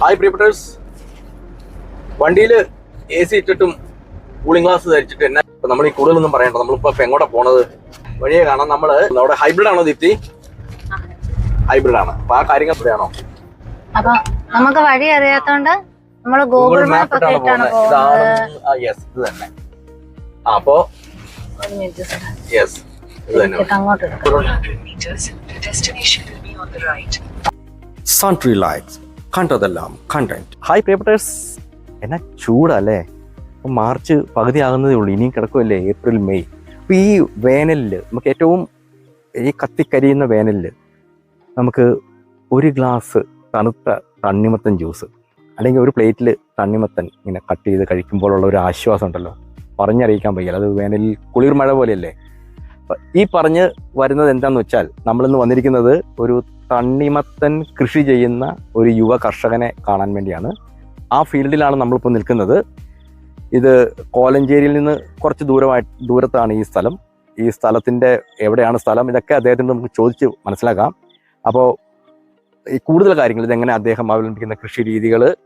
Hi പ്രിയപ്പെട്ടേഴ്സ് വണ്ടിയിൽ A C ഇട്ടിട്ടും കൂളിംഗ് ഗ്ലാസ് ധരിച്ചിട്ട് എന്നാ ഇപ്പം നമ്മൾ ഈ കൂടുതലൊന്നും പറയണ്ട. നമ്മളിപ്പോൾ ഇപ്പം എങ്ങോട്ടാ പോണത്? വഴിയെ കാണാം. നമ്മൾ നമ്മുടെ ഹൈബ്രിഡ് ആണോ ദീപ്തി? ഹൈബ്രിഡ് ആണ്. അപ്പം ആ കാര്യങ്ങൾ എവിടെയാണോ അപ്പൊ നമുക്ക് വഴി അറിയാത്തോണ്ട് നമ്മൾ ഗൂഗിൾ മാപ്പ് ഒക്കെ ഇട്ടാണ് യെസ് ഇത് തന്നെ. അപ്പോ. യെസ് അങ്ങോട്ട് എടുക്കാം. 100 കണ്ടതെല്ലാം കണ്ടന്റ് ഹായ് പ്രിയപ്പെട്ടേഴ്സ് എന്നാ ചൂടല്ലേ? മാർച്ച് പകുതി ആകുന്നതേ ഉള്ളൂ ഇനിയും കിടക്കുമല്ലേ ഏപ്രിൽ മെയ്. അപ്പോൾ ഈ വേനലിൽ നമുക്ക് ഏറ്റവും ഈ കത്തിക്കരിയുന്ന വേനലിൽ നമുക്ക് ഒരു ഗ്ലാസ് തണുത്ത തണ്ണിമത്തൻ ജ്യൂസ് അല്ലെങ്കിൽ ഒരു പ്ലേറ്റിൽ തണ്ണിമത്തൻ ഇങ്ങനെ കട്ട് ചെയ്ത് കഴിക്കുമ്പോഴുള്ള ഒരു ആശ്വാസം ഉണ്ടല്ലോ. പറഞ്ഞറിയിക്കാൻ വയ്യ അത് വേനലിൽ കുളിർ മഴ പോലെയല്ലേ ഈ പറഞ്ഞ് വരുന്നത് എന്താണെന്ന് വെച്ചാൽ നമ്മളിന്ന് വന്നിരിക്കുന്നത് ഒരു തണ്ണിമത്തൻ കൃഷി ചെയ്യുന്ന ഒരു യുവ കർഷകനെ കാണാൻ വേണ്ടിയാണ്. ആ ഫീൽഡിലാണ് നമ്മളിപ്പോൾ നിൽക്കുന്നത്. ഇത് കോലഞ്ചേരിയിൽ നിന്ന് കുറച്ച് ദൂരമായി ദൂരത്താണ് ഈ സ്ഥലം. ഈ സ്ഥലത്തിന്റെ എവിടെയാണ് സ്ഥലം? ഇതൊക്കെ അദ്ദേഹത്തിന് നമുക്ക് ചോദിച്ച് മനസ്സിലാക്കാം. അപ്പോൾ ഈ കൂടുതൽ കാര്യങ്ങൾ ഇതെങ്ങനെ അദ്ദേഹം അവലംബിക്കുന്ന കൃഷി രീതികൾ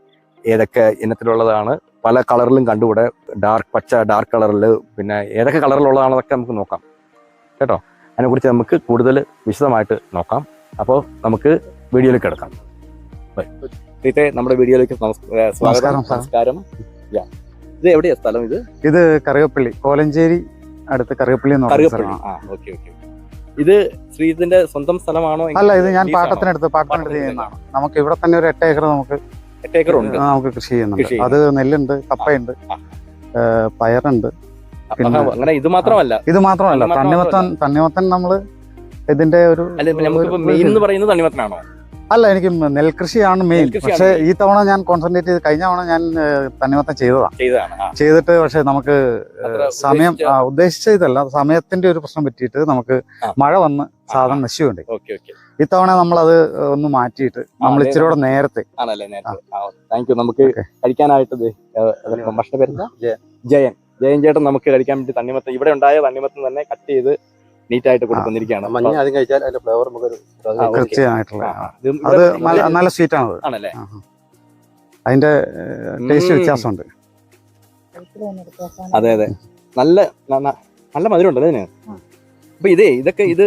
ഏതൊക്കെ ഇനത്തിലുള്ളതാണ് പല കളറിലും കണ്ടുകൂടെ? ഡാർക്ക് പച്ച ഡാർക്ക് കളറിൽ പിന്നെ ഏതൊക്കെ കളറിലുള്ളതാണെന്നൊക്കെ നമുക്ക് നോക്കാം. കേട്ടോ? അതിനെക്കുറിച്ച് നമുക്ക് കൂടുതൽ വിശദമായിട്ട് നോക്കാം. അപ്പോൾ നമുക്ക് വീഡിയോയിലേക്ക് കിടക്കാം. പ്രീത്തെ നമ്മുടെ വീഡിയോയിലേക്ക് സ്വാഗതം നമസ്കാരം. ഇത് എവിടെയാ സ്ഥലം ഇത്? ഇത് കറുകപ്പള്ളി കോലഞ്ചേരി അടുത്ത് കറിയപ്പള്ളി കറിയപ്പള്ളി ആ ഓക്കെ ഓക്കെ ഇത് ശ്രീജിത്തിന്റെ സ്വന്തം സ്ഥലമാണോ അല്ല ഇത് ഞാൻ പാട്ടത്തിനടുത്ത് പാട്ടത്തിനടുത്ത് പാട്ടത്തിനെടുത്ത് പാട്ടത്തിനെടുത്ത് പാട്ടത്തിന് ചെയ്യുന്നതാണ്. നമുക്ക് ഇവിടെ തന്നെ ഒരു എട്ട് ഏക്കർ നമുക്ക് എട്ട് ഏക്കർ ഉണ്ട്. നമുക്ക് കൃഷി ചെയ്യുന്നുണ്ട്. അത് നെല്ലുണ്ട് കപ്പയുണ്ട് പയറുണ്ട് പിന്നെ- അങ്ങനെ ഇത് മാത്രമല്ല ഇത് മാത്രമല്ല. തണ്ണിമത്തൻ തണ്ണിമത്തൻ നമ്മൾ ഇതിന്റെ ഒരു അല്ല നമുക്കിപ്പോ മെയിൻ എന്ന് പറയുന്നത് തണ്ണിമത്തനാണോ? അല്ല എനിക്ക് നെൽകൃഷിയാണ് മെയിൻ പക്ഷെ പക്ഷേ ഈ തവണ ഞാൻ കോൺസെൻട്രേറ്റ് ചെയ്ത് കഴിഞ്ഞ തവണ ഞാൻ തണ്ണിമത്തം ചെയ്തതാണ്. ചെയ്തിട്ട് പക്ഷെ നമുക്ക് സമയം ഉദ്ദേശിച്ച- ഇതല്ല സമയത്തിന്റെ ഒരു പ്രശ്നം പറ്റിയിട്ട് നമുക്ക് മഴ വന്ന് സാധനം നശിവുണ്ട് ഓക്കെ ഓക്കെ. ഇത്തവണ നമ്മൾ അത് ഒന്ന് മാറ്റിയിട്ട് നമ്മൾ ഇച്ചിരി കൂടെ നേരത്തെ. താങ്ക് യു നമുക്ക്. കഴിക്കാനായിട്ട് ഭക്ഷണ ജയൻ. ജയൻ. ചേട്ടൻ നമുക്ക് കഴിക്കാൻ വേണ്ടി തണ്ണിമത്തം ഇവിടെ ഉണ്ടായ തണ്ണിമത്തം തന്നെ കട്ട് ചെയ്ത് നീറ്റ് ആയിട്ട് കൊടുക്കുന്നിരിക്കുകയാണ് മഞ്ഞ ആദ്യം കഴിച്ചാൽ അതിന്റെ ഫ്ലേവർ നമുക്ക്. അത് നല്ല- സ്വീറ്റ് ആണത് ആണല്ലേ? അതിന്റെ ടേസ്റ്റ്. വ്യത്യാസമുണ്ട്. അതെ അതെ. നല്ല നല്ല മധുരം ഉണ്ട് അതിന് അപ്പൊ ഇതേ ഇതൊക്കെ ഇത്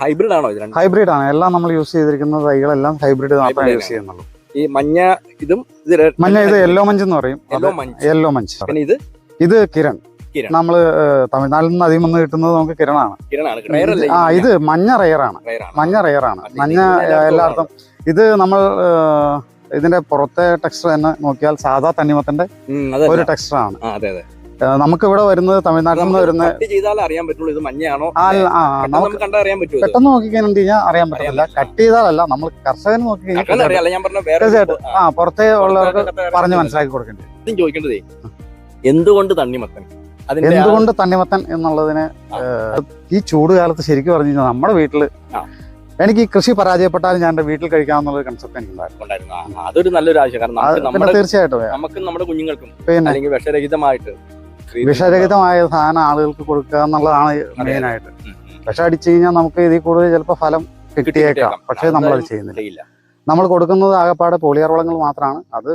ഹൈബ്രിഡ് ആണോ ഇത് രണ്ടും? ഹൈബ്രിഡ് ആണ്. എല്ലാം നമ്മൾ യൂസ് ചെയ്തിരിക്കുന്ന തൈകളെല്ലാം ഹൈബ്രിഡ് മാത്രമേ Hybrid യൂസ് ചെയ്യുന്നുള്ളൂ. ഈ മഞ്ഞ ഇതും മഞ്ഞ ഇത് യെല്ലോ മഞ്ച് എന്ന് പറയും. Yellow munch. Yellow munch. ഇത്? ഇത് കിരൺ. നമ്മൾ തമിഴ്നാട്ടിൽ നിന്ന് അധികം വന്ന് കിട്ടുന്നത് നമുക്ക് കിരണാണ്. ആ ഇത് മഞ്ഞ റയറാണ് മഞ്ഞ റയറാണ് മഞ്ഞ എല്ലായിടത്തും. ഇത് നമ്മൾ ഇതിന്റെ പുറത്തെ ടെക്സ്റ്റർ തന്നെ നോക്കിയാൽ സാധാ തണ്ണിമത്തന്റെ ഒരു ടെക്സ്റ്റർ ആണ്. നമുക്ക് ഇവിടെ വരുന്നത് തമിഴ്നാട്ടിൽ നിന്ന് വരുന്ന പെട്ടെന്ന് നോക്കിക്കഴിഞ്ഞാൽ കഴിഞ്ഞാൽ അറിയാൻ പറ്റില്ല കട്ട് ചെയ്താലല്ല നമ്മൾ കർഷകന് നോക്കി കണ്ടാൽ ഞാൻ പറഞ്ഞ വേറെ തീർച്ചയായിട്ടും. ആ, പുറത്തേ ഉള്ളവർക്ക് പറഞ്ഞു മനസ്സിലാക്കി കൊടുക്കേണ്ടത് എന്തുകൊണ്ട് തണ്ണിമത്തൻ? എന്തുകൊണ്ട് തണ്ണിമത്തൻ എന്നുള്ളതിന് ഈ ചൂട് കാലത്ത് ശരിക്കും പറഞ്ഞു കഴിഞ്ഞാൽ നമ്മുടെ വീട്ടിൽ എനിക്ക് ഈ കൃഷി പരാജയപ്പെട്ടാലും ഞാൻ എന്റെ വീട്ടിൽ കഴിക്കാമെന്നുള്ള കൺസെപ്റ്റ് ഉണ്ടായിരുന്നു. അതൊരു നല്ലൊരു കാരണം നമ്മുടെ തീർച്ചയായിട്ടും നമുക്കും നമ്മുടെ കുഞ്ഞുങ്ങൾക്കും പിന്നെ. അല്ലെങ്കിൽ വിഷരഹിതമായിട്ട് വിഷരഹിതമായ സാധനം ആളുകൾക്ക് കൊടുക്കുക എന്നുള്ളതാണ് മെയിൻ ആയിട്ട്. വിഷം അടിച്ചു കഴിഞ്ഞാൽ നമുക്ക് ഇതിൽ കൂടുതൽ ചിലപ്പോൾ ഫലം കിട്ടിയേക്കാം. പക്ഷേ അതെന്തായാലും ചെയ്യുന്നില്ല. നമ്മൾ കൊടുക്കുന്നത് ആകെപ്പാടെ പോളിയർ വളങ്ങൾ മാത്രമാണ്. അത്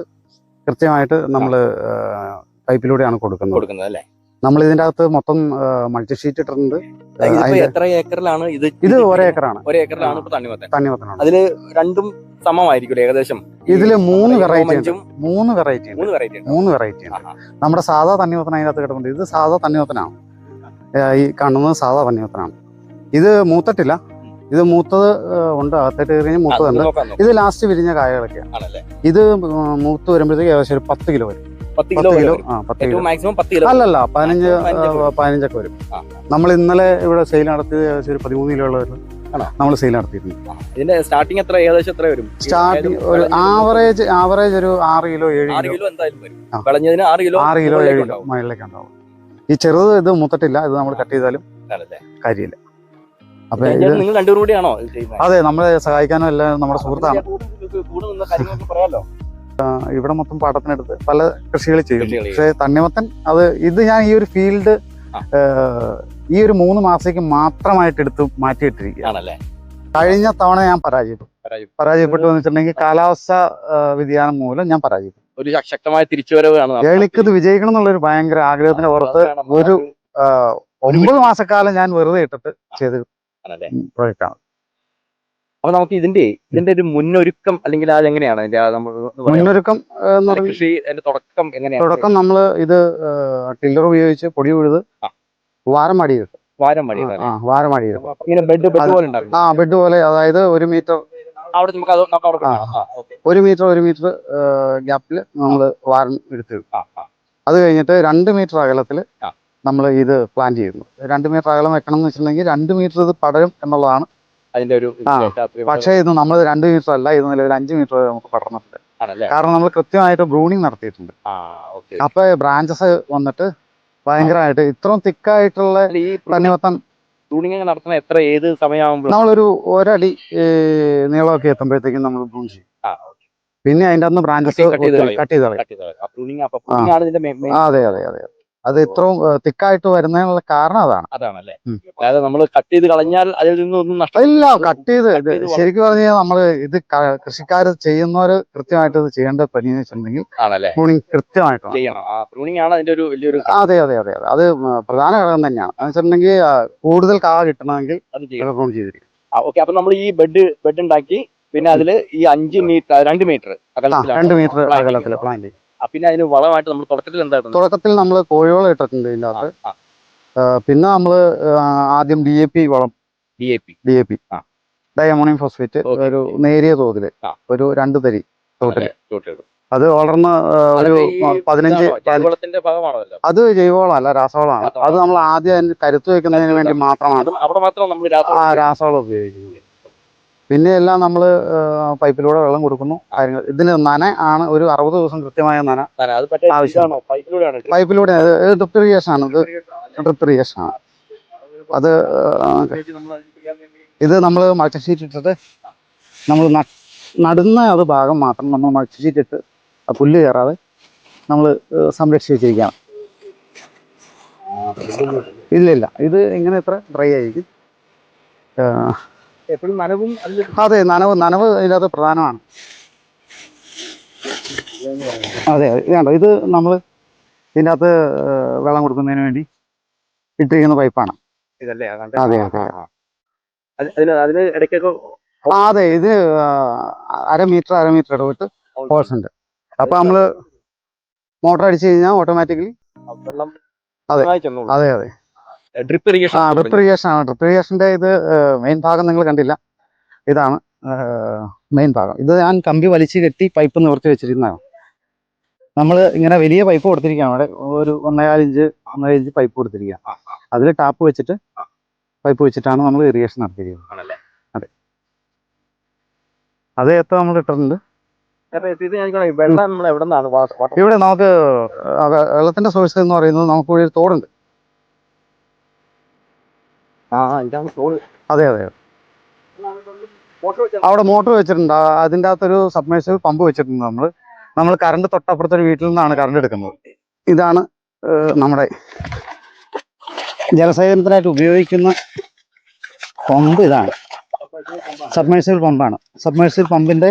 കൃത്യമായിട്ട് നമ്മൾ പൈപ്പിലൂടെയാണ് കൊടുക്കുന്നത്. കൊടുക്കുന്നത് അല്ലേ? നമ്മൾ ഇതിന്റെ അകത്ത് മൊത്തം മൾട്ടി ഷീറ്റ് ഇട്ടിട്ടുണ്ട്. എത്ര ഏക്കറിലാണ് ഇത് ഇത് ഒരേക്കറാണ് തണ്ണിമത്തൻ. തണ്ണിമത്തനാണ്. അതിൽ രണ്ടും സമമായിരിക്കും ഏകദേശം? ഇതിൽ മൂന്ന് വെറൈറ്റി മൂന്ന് വെറൈറ്റി മൂന്ന് വെറൈറ്റി ഉണ്ട്. നമ്മുടെ സാധാ തണ്ണിമത്തൻ അതിനകത്ത് കിടപ്പുണ്ട്. ഇത് സാധാ തണ്ണിമത്തനാണ്. ഈ കാണുന്നത് സാധാ തണ്ണിമത്തനാണ്. ഇത് മൂത്തട്ടില്ല. ഇത് മൂത്തത് ഉണ്ട്. അകത്തേട്ട് കയറി കഴിഞ്ഞാൽ മൂത്തതുണ്ട്. ഇത് ലാസ്റ്റ് വിരിഞ്ഞ കായകളൊക്കെയാണ് ഇത് മൂത്ത് വരുമ്പോഴത്തേക്ക് ഏകദേശം ഒരു പത്ത് കിലോ വരും. പത്ത് കിലോ ഏറ്റവും മാക്സിമം പത്ത് കിലോ അല്ലല്ല പതിനഞ്ച് പതിനഞ്ചൊക്കെ വരും. നമ്മൾ ഇന്നലെ ഇവിടെ സെയിൽ നടത്തിയത് ഏകദേശം ഒരു പതിമൂന്ന് കിലോ ഉള്ള നമ്മൾ സെയിൽ നടത്തിയിരുന്നു. ഇതിന്റെ സ്റ്റാർട്ടിംഗ് എത്ര? ഏകദേശം എത്ര വരും? സ്റ്റാർട്ടിങ് ഒരു ആവറേജ് ആവറേജ് ഒരു ആറ് കിലോ ഏഴ് കിലോ. എന്തായാലും ആറ് കിലോ ആറ് കിലോ ഏഴ് കിലോ ഉണ്ടാവും. മുകളിലേക്ക് ഉണ്ടാവും. ഈ ചെറുത് ഇത് മുത്തട്ടില്ല ഇത് നമ്മൾ കട്ട് ചെയ്താലും ആണല്ലേ? കാര്യമില്ല. അപ്പൊ നിങ്ങൾ രണ്ടുപേരും കൂടിയാണോ? അതെ നമ്മളെ സഹായിക്കാനും എല്ലാം നമ്മുടെ സുഹൃത്താണ്. ഇവിടെ മൊത്തം പാട്ടത്തിനെടുത്ത് പല കൃഷികൾ ചെയ്യും പക്ഷെ തണ്ണിമത്തൻ അത് ഇത് ഞാൻ ഈ ഒരു ഫീൽഡ് ഈ ഒരു മൂന്ന് മാസത്തേക്ക് മാത്രമായിട്ട് എടുത്ത് മാറ്റിയിട്ടിരിക്കുക ആണല്ലേ? കഴിഞ്ഞ തവണ ഞാൻ പരാജയപ്പെട്ടു. പരാജയപ്പെട്ടു. എന്ന് വെച്ചിട്ടുണ്ടെങ്കിൽ കാലാവസ്ഥ വ്യതിയാനം മൂലം ഞാൻ പരാജയപ്പെട്ടു. ഒരു ശക്തമായ തിരിച്ചുവരവാണ് എനിക്കിത് വിജയിക്കണം എന്നുള്ളൊരു ഭയങ്കര ആഗ്രഹത്തിന്റെ പുറത്ത് ഒരു ഒമ്പത് മാസക്കാലം ഞാൻ വെറുതെ ഇട്ടിട്ട് ചെയ്ത് പ്രോജക്റ്റാണ് അപ്പൊ നമുക്ക് ഇതിന്റെ ഇതിന്റെ ഒരു മുന്നൊരുക്കം അല്ലെങ്കിൽ അത് എങ്ങനെയാണ്? മുന്നൊരുക്കം കൃഷി അതിന്റെ തുടക്കം എങ്ങനെയാണ്? തുടക്കം നമ്മൾ ഇത് ടില്ലർ ഉപയോഗിച്ച് പൊടി ഉഴുത്. വാരം മടിയിട്ട് വാരം മഴ ആ വാരം ഇങ്ങനെ ബെഡ് പോലെ ആ ബെഡ് പോലെ അതായത് ഒരു മീറ്റർ അവിടെ നമുക്ക് അത്. ഒരു മീറ്റർ ഒരു മീറ്റർ ഗ്യാപ്പിൽ നമ്മൾ വാരം എടുത്തിടും. അത് കഴിഞ്ഞിട്ട് രണ്ട് മീറ്റർ അകലത്തിൽ. നമ്മൾ ഇത് പ്ലാൻ ചെയ്യുന്നു. രണ്ട് മീറ്റർ അകലം വെക്കണം എന്ന് വെച്ചിട്ടുണ്ടെങ്കിൽ രണ്ട് മീറ്റർ ഇത് പടരും എന്നുള്ളതാണ് അതിന്റെ ഒരു പക്ഷേ ഇത് നമ്മൾ രണ്ട് മീറ്റർ അല്ല ഇത് നിലവിൽ അഞ്ച് മീറ്റർ വരെ നമുക്ക് പടർന്നിട്ടുണ്ട് കാരണം നമ്മൾ കൃത്യമായിട്ട് ബ്രൂണിങ് നടത്തിയിട്ടുണ്ട്. അപ്പൊ ബ്രാഞ്ചസ് വന്നിട്ട് ഭയങ്കരമായിട്ട് ഇത്രയും തിക്കായിട്ടുള്ള തണ്ണിമത്തം നടത്തുന്ന എത്ര ഏത് സമയമാകുമ്പോൾ നമ്മളൊരു ഒരടി നീളമൊക്കെ എത്തുമ്പോഴത്തേക്കും നമ്മൾ ബ്രൂൺ ചെയ്യും. പിന്നെ അതിന്റെ അന്ന് ബ്രാഞ്ചസ്. കട്ട് ചെയ്ത് അതെ അതെ അതെ. അത് ഇത്രയും തിക്കായിട്ട് വരുന്നതിനുള്ള കാരണം അതാണ്. അതാണല്ലേ. അതായത് നമ്മൾ കട്ട് ചെയ്ത് കളഞ്ഞാൽ അതിൽ നിന്നൊന്നും ഇല്ല കട്ട് ചെയ്ത് ശരിക്കും പറഞ്ഞു കഴിഞ്ഞാൽ നമ്മൾ ഇത് കൃഷിക്കാർ ചെയ്യുന്നവര് കൃത്യമായിട്ട് ഇത് ചെയ്യേണ്ട പണി വെച്ചിട്ടുണ്ടെങ്കിൽ പ്രൂണിങ് കൃത്യമായിട്ടാണ് പ്രൂണിങ് ആണ് അതിന്റെ ഒരു വലിയൊരു അതെ അതെ അതെ അതെ. അത് പ്രധാന ഘടകം തന്നെയാണ്. എന്ന് വെച്ചിട്ടുണ്ടെങ്കിൽ കൂടുതൽ കാ കിട്ടണമെങ്കിൽ പ്രൂൺ ചെയ്തിരിക്കും ഓക്കെ. അപ്പൊ നമ്മൾ ഈ ബെഡ് ബെഡ് ഉണ്ടാക്കി പിന്നെ അതിൽ ഈ അഞ്ച് മീറ്റർ രണ്ട് മീറ്റർ രണ്ട് മീറ്റർ അകലത്തിൽ പ്ലാൻ ചെയ്യും. പിന്നെ അതിന് വളമായിട്ട് നമ്മൾ തുടക്കത്തിൽ എന്തായിരുന്നു തുടക്കത്തിൽ നമ്മൾ കോഴിവളം ഇട്ടിട്ടുണ്ട് ഇതിന്റെ അകത്ത്. പിന്നെ നമ്മൾ ആദ്യം ഡി എ പി വളം. D A P D A P ആ. ഡയമോണിയം ഫോസ്ഫേറ്റ് ഒരു നേരിയ തോതിൽ ഒരു രണ്ട് തരി തോട്ടിൽ അത് വളർന്ന ഒരു പതിനഞ്ച് അത് ജൈവവളം അല്ല അത് ജൈവവളമല്ല രാസവളമാണ്. അത് നമ്മൾ ആദ്യം കരുത്ത് വെക്കുന്നതിന് വേണ്ടി മാത്രമാണ് രാസവളം ഉപയോഗിക്കുന്നത്. പിന്നെ എല്ലാം നമ്മൾ പൈപ്പിലൂടെ വെള്ളം കൊടുക്കുന്നു. കാര്യങ്ങൾ ഇതിന് നന ആണ് ഒരു അറുപത് ദിവസം കൃത്യമായ നന ആവശ്യമാണ്? പൈപ്പിലൂടെ ഡ്രിപ്പ് ഇറിഗേഷൻ ആണ്. ഇത് ഡ്രിപ്പ് ഇറിഗേഷൻ ആണ്. അത് ഇത് നമ്മൾ മൾട്ടി ഷീറ്റ് ഇട്ടിട്ട് നമ്മൾ നടുന്ന അത് ഭാഗം മാത്രം നമ്മൾ മൾട്ടി ഷീറ്റ് ഇട്ട് ആ പുല്ല് കയറാതെ നമ്മൾ സംരക്ഷിച്ച് വെച്ചിരിക്കുകയാണ്. ഇല്ല ഇല്ല ഇത് ഇങ്ങനെ ഇത്ര ഡ്രൈ ആയിരിക്കും. എപ്പോഴും നനവും അതെ നനവ് നനവ് ഇതിനകത്ത് പ്രധാനമാണ്. അതെ അതെ ഇതുണ്ടോ ഇത് നമ്മൾ ഇതിനകത്ത് വെള്ളം കൊടുക്കുന്നതിന് വേണ്ടി ഇട്ടിരിക്കുന്ന പൈപ്പാണ്. ഇതല്ലേ? അതെ അതെ അതിന് ഇടയ്ക്കൊക്കെ ആ അതെ ഇത് അരമീറ്റർ അര മീറ്റർ അര മീറ്റർ ഇടവിട്ട് ഹോൾസ് ഉണ്ട്. അപ്പൊ നമ്മൾ മോട്ടർ അടിച്ചു കഴിഞ്ഞാൽ ഓട്ടോമാറ്റിക്കലി അതെ. അതെ അതെ. ഡ്രിപ്പ് ഇറിഗേഷൻ ആ ഡ്രിപ്പ് ഇറിഗേഷൻ ആണ്. ഡ്രിപ്പ് ഇറിഗേഷന്റെ ഇത് മെയിൻ ഭാഗം നിങ്ങൾ കണ്ടില്ല. ഇതാണ് മെയിൻ ഭാഗം. ഇത് ഞാൻ കമ്പി വലിച്ചു കെട്ടി പൈപ്പ് നിവർത്തി വെച്ചിരിക്കുന്നതാണ്. നമ്മൾ ഇങ്ങനെ വലിയ പൈപ്പ് കൊടുത്തിരിക്കുകയാണ്. അവിടെ ഒരു ഒന്നേകാൽ ഇഞ്ച് ഒന്നര ഇഞ്ച് പൈപ്പ് കൊടുത്തിരിക്കുക അതിൽ ടാപ്പ് വെച്ചിട്ട് പൈപ്പ് വെച്ചിട്ടാണ് നമ്മൾ ഇറിഗേഷൻ നടത്തിയിരിക്കുന്നത്. അതെ. അത് എത്ര നമ്മൾ ഇട്ടിട്ടുണ്ട്? ഇവിടെ നമുക്ക് വെള്ളത്തിന്റെ സോഴ്സ് എന്ന് പറയുന്നത് നമുക്ക് ഒരു തോടുണ്ട്. ആ ഇതാണ് അതെ അതെ. അവിടെ മോട്ടോർ വെച്ചിട്ടുണ്ട്. അതിന്റെ അകത്തൊരു സബ്മേഴ്സീവ് പമ്പ് വെച്ചിട്ടുണ്ട് നമ്മൾ നമ്മൾ കറണ്ട് തൊട്ടപ്പുറത്തൊരു വീട്ടിൽ നിന്നാണ് കറണ്ട് എടുക്കുന്നത്. ഇതാണ് നമ്മുടെ ജലസേചനത്തിനായിട്ട് ഉപയോഗിക്കുന്ന പമ്പ് ഇതാണ്. സബ്മേഴ്സിബിൾ പമ്പാണ്. സബ്മേഴ്സിബിൾ പമ്പിന്റെ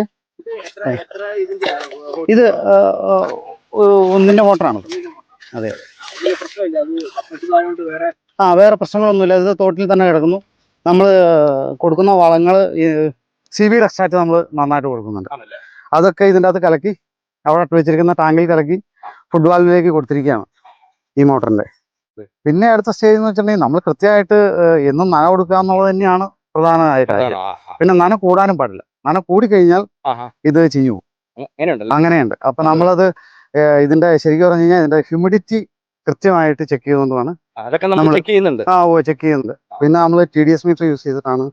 ഇത് ഒന്നിന്റെ മോട്ടറാണ്. അതെ. ആ വേറെ പ്രശ്നങ്ങളൊന്നുമില്ല. ഇത് തോട്ടിൽ തന്നെ കിടക്കുന്നു. നമ്മൾ കൊടുക്കുന്ന വളങ്ങൾ സി ബി ഡെക്സ്റ്റാറ്റ് നമ്മൾ നന്നായിട്ട് കൊടുക്കുന്നുണ്ട്. അതൊക്കെ ഇതിന്റെ അകത്ത് കലക്കി അവിടെ ഇട്ട് വെച്ചിരിക്കുന്ന ടാങ്കിൽ കലക്കി ഫുഡ് വാലിലേക്ക് കൊടുത്തിരിക്കുകയാണ് ഈ മോട്ടറിന്റെ. പിന്നെ അടുത്ത സ്റ്റേജ് എന്ന് വെച്ചിട്ടുണ്ടെങ്കിൽ നമ്മൾ കൃത്യമായിട്ട് എന്നും നന കൊടുക്കുക എന്നുള്ളത് തന്നെയാണ് പ്രധാനമായ കാര്യം. അതാണോ? ആ, ആ. പിന്നെ നന കൂടാനും പാടില്ല. നന കൂടിക്കഴിഞ്ഞാൽ കഴിഞ്ഞാൽ ഇത് ചെയ്യൂ അങ്ങനെയുണ്ട്. അപ്പൊ നമ്മളത് ഇതിന്റെ ശരിക്കും പറഞ്ഞു കഴിഞ്ഞാൽ ഇതിന്റെ ഹ്യൂമിഡിറ്റി കൃത്യമായിട്ട് ചെക്ക് ചെയ്തുകൊണ്ടാണ് അതൊക്കെ നമ്മൾ നമ്മൾ ചെക്ക് ചെയ്യുന്നുണ്ട്. ആ ഓ ചെക്ക് ചെയ്യുന്നുണ്ട്. പിന്നെ നമ്മൾ T D S meter use ചെയ്തിട്ടാണ്.